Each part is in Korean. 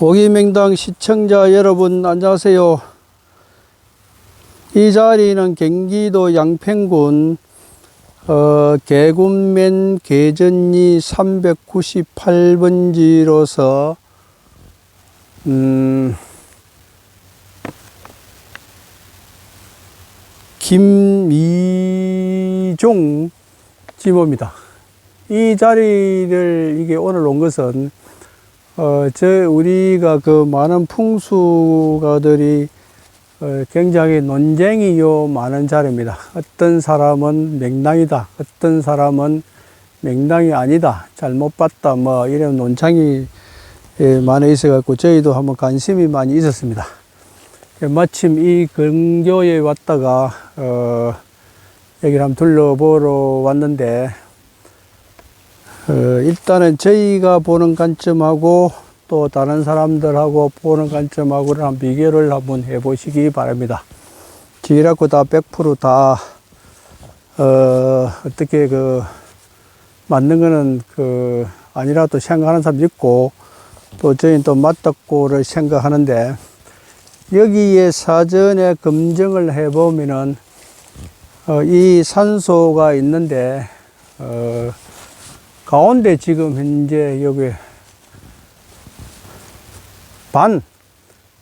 오기명당 시청자 여러분 안녕하세요. 이 자리는 경기도 양평군 어, 개군면 계전리 398번지로서 음, 김이종 지모입니다. 이 자리를 이게 오늘 온 것은 어, 저 우리가 그 많은 풍수가들이 어, 굉장히 논쟁이요 많은 자리입니다. 어떤 사람은 맹랑이다, 어떤 사람은 맹랑이 아니다, 잘못 봤다, 뭐 이런 논창이 예, 많이 있어갖고 저희도 한번 관심이 많이 있었습니다. 예, 마침 이 근교에 왔다가 어, 여기를 한번 둘러보러 왔는데 어, 일단은 저희가 보는 관점하고 또 다른 사람들하고 보는 관점하고를 한 비교를 한번 해보시기 바랍니다. 지라고 다 100%다 어, 어떻게 그 맞는 거는 그 아니라도 생각하는 사람도 있고 또 저희는 또 맞다고를 생각하는데 여기에 사전에 검증을 해보면은 어, 이 산소가 있는데 어, 가운데 지금 현재 여기 반,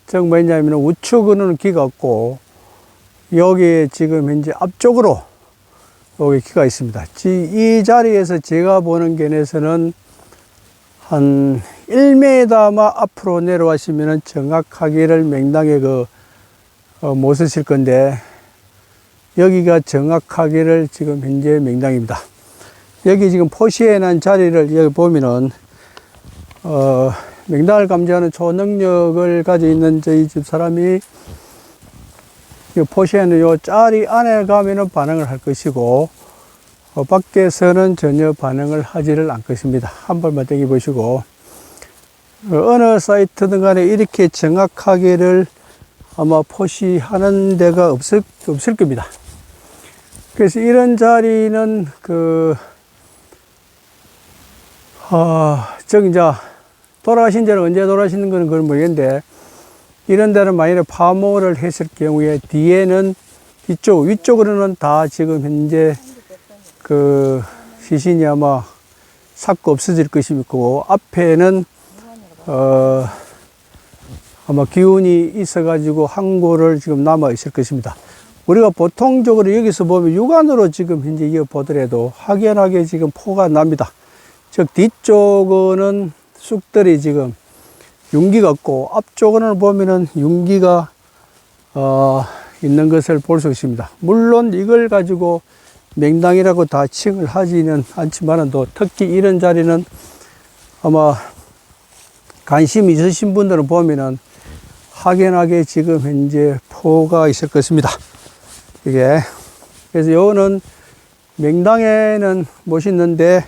즉 뭐냐면 우측으로는 기가 없고 여기에 지금 현재 앞쪽으로 여기 기가 있습니다. 지- 이 자리에서 제가 보는 견에서는 한 1m만 앞으로 내려와시면 정확하기를 맹당에 그, 어, 못 쓰실 건데, 여기가 정확하기를 지금 현재 맹당입니다. 여기 지금 포시해 난 자리를 여기 보면은, 어, 맹당을 감지하는 초능력을 가지고 있는 저희 집 사람이 이 포시에는 요 자리 안에 가면은 반응을 할 것이고, 어, 밖에서는 전혀 반응을 하지를 않 것입니다. 한 번만 땡겨 보시고, 어, 어느 사이트든 간에 이렇게 정확하게를 아마 포시하는 데가 없을, 없을 겁니다. 그래서 이런 자리는 그, 아, 저기 이제 돌아가신 데는 언제 돌아가시는 거는 그건 모르겠는데, 이런 데는 만약에 파모를 했을 경우에 뒤에는 이쪽, 위쪽으로는 다 지금 현재 그 시신이 아마 삭고 없어질 것이고, 앞에는 어, 아마 기운이 있어 가지고 한 골을 지금 남아 있을 것입니다. 우리가 보통적으로 여기서 보면 육안으로 지금 현재 이어 보더라도 확연하게 지금 포가 납니다. 즉 뒤쪽은 쑥들이 지금 윤기가 없고 앞쪽은 보면은 윤기가 어, 있는 것을 볼 수 있습니다. 물론 이걸 가지고 맹당이라고 다 칭을 하지는 않지만은 또 특히 이런 자리는 아마 관심 있으신 분들은 보면은 확연하게 지금 현재 포가 있을 것입니다. 이게 그래서 요거는 명당에는 모셨는데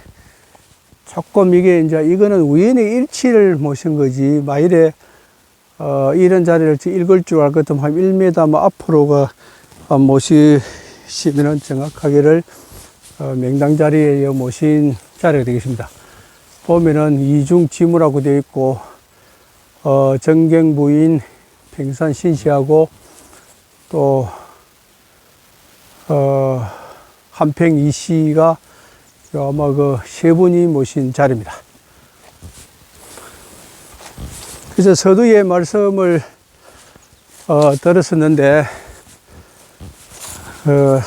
조금 이게 이제 이거는 우연히 일치를 모신 거지 마일에 어, 이런 자리를 읽을 줄알것 같으면 한 1m 뭐 앞으로가 어, 모시시면은 정확하게를 어, 명당 자리에 모신 자리가 되겠습니다. 보면은 이중 지무라고 되어 있고 어, 정경 부인 평산 신씨하고 또 어, 한평 이씨가 아마 그 세 분이 모신 자리입니다. 그래서 서두의 말씀을 어, 들었었는데 어,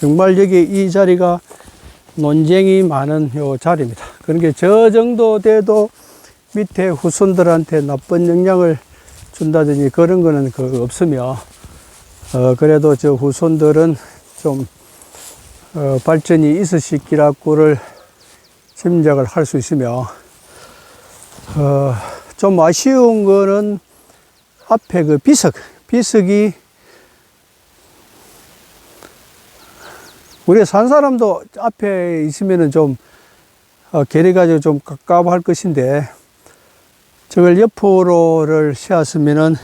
정말 여기 이 자리가 논쟁이 많은 요 자리입니다. 그러니까 저 정도 돼도 밑에 후손들한테 나쁜 영향을 준다든지 그런 거는 그 없으며, 어, 그래도 저 후손들은 좀, 어, 발전이 있으실 기라고를 짐작을 할 수 있으며, 어, 좀 아쉬운 거는 앞에 그 비석, 비석이 우리 산 사람도 앞에 있으면은 좀, 어, 게리가지고 좀 가까워할 것인데, 저걸 옆으로를 세웠으면은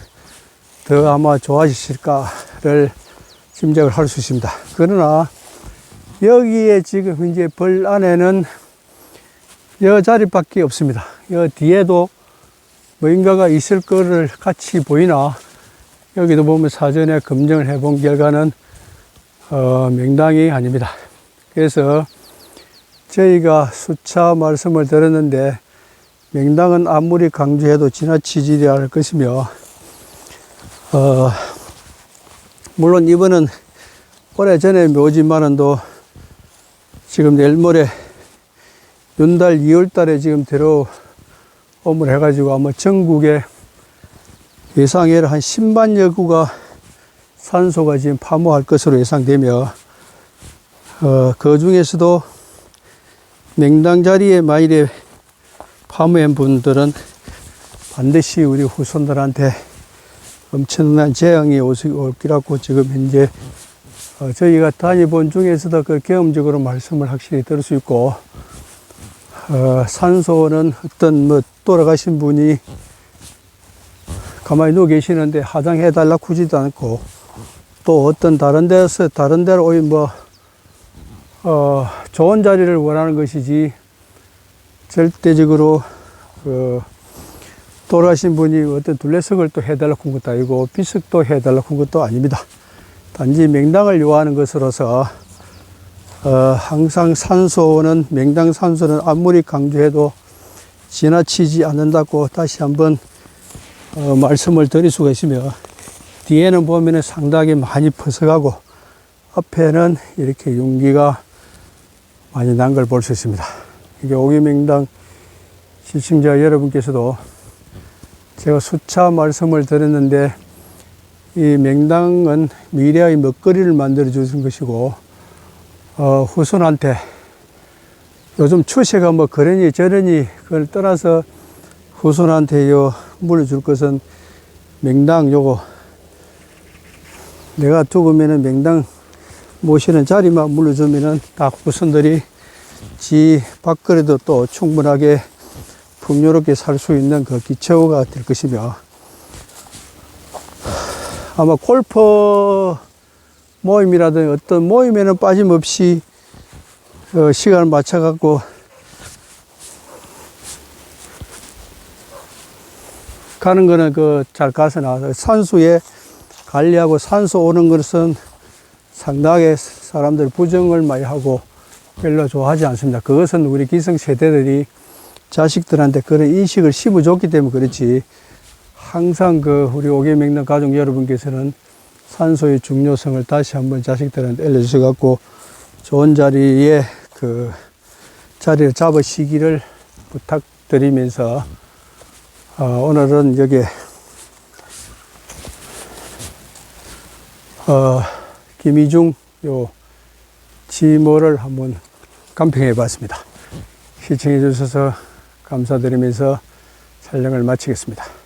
더 아마 좋아지실까를 짐작을 할 수 있습니다. 그러나, 여기에 지금 현재 벌 안에는 여 자리밖에 없습니다. 여 뒤에도 뭔가가 있을 거를 같이 보이나 여기도 보면 사전에 검증을 해본 결과는 어, 명당이 아닙니다. 그래서 저희가 수차 말씀을 드렸는데 명당은 아무리 강조해도 지나치지 않을 것이며 어, 물론 이번은 오래전에 묘지만은도 지금 내일 모레 윤달 2월 달에 지금 들어옴을 해가지고 아마 전국에 예상외로 한 10만 여 구가 산소가 지금 파모할 것으로 예상되며 어, 그 중에서도 맹당 자리에 만일에 파모한 분들은 반드시 우리 후손들한테 엄청난 재앙이 올 거라고 지금 현재 어, 저희가 다녀본 중에서도 그 경험적으로 말씀을 확실히 들을 수 있고 어, 산소는 어떤 뭐 돌아가신 분이 가만히 누워 계시는데 화장해 달라고 하지도 않고 또 어떤 다른 데서 다른 데로 오이 뭐 어, 좋은 자리를 원하는 것이지 절대적으로 그 돌아가신 분이 어떤 둘레석을 또 해달라고 한 것도 아니고 비석도 해달라고 한 것도 아닙니다. 단지 명당을 요하는 것으로서 어, 항상 산소는 명당 산소는 아무리 강조해도 지나치지 않는다고 다시 한번 어, 말씀을 드릴 수가 있으며 뒤에는 보면은 상당히 많이 퍼져가고 앞에는 이렇게 윤기가 많이 난 걸 볼 수 있습니다. 이게 오기명당 시청자 여러분께서도 제가 수차 말씀을 드렸는데 이 명당은 미래의 먹거리를 만들어 주신 것이고 어, 후손한테 요즘 추세가 뭐 그러니 저러니 그걸 떠나서 후손한테 요 물려줄 것은 명당 요거. 내가 죽으면은 명당 모시는 자리만 물려주면은 다 후손들이 지 밖으로도 또 충분하게 풍요롭게 살 수 있는 그 기초가 될 것이며 아마 골프 모임이라든지 어떤 모임에는 빠짐없이 어, 시간을 맞춰갖고 가는 거는 그 잘 가서 나와서 산수에 관리하고 산소 오는 것은 상당하게 사람들 부정을 많이 하고 별로 좋아하지 않습니다. 그것은 우리 기성 세대들이 자식들한테 그런 인식을 심어줬기 때문에 그렇지 항상 그 우리 오개 맹는 가족 여러분께서는 산소의 중요성을 다시 한번 자식들한테 알려주셔갖고 좋은 자리에 그 자리를 잡으시기를 부탁드리면서 어, 오늘은 여기 어, 김희중 요 지모를 한번 감평해 봤습니다. 시청해 주셔서 감사드리면서 촬영을 마치겠습니다.